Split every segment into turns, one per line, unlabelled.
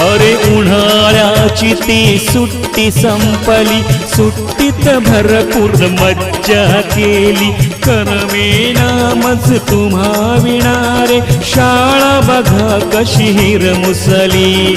अरे उन्हाळ्याची ती सुट्टी संपली. सुट्टीत भरपूर मज्जा केली. करमे मज तुम्हा विणारे. शाळा बघा कशी हिर मुसली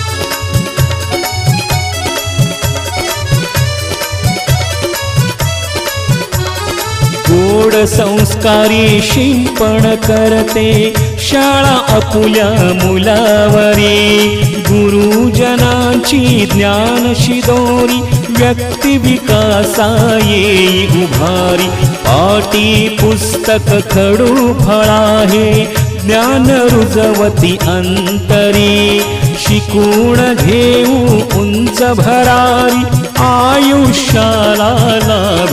गोड संस्कारी शिंपण करते. शाळा अपुल्या मुलावरी. गुरुजनांची ज्ञान शिदोरी. व्यक्ती विकासा येई उभारी. पाटी पुस्तक खडू फळाहे. ज्ञान रुजवती अंतरी. शिकून घेऊ उंच भरारी. आयुष्याला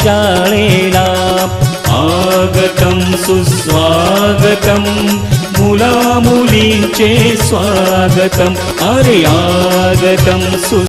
शाळेला आगतं सुस्वागतं मुला मुलींचे स्वागतम अरे आगतं सु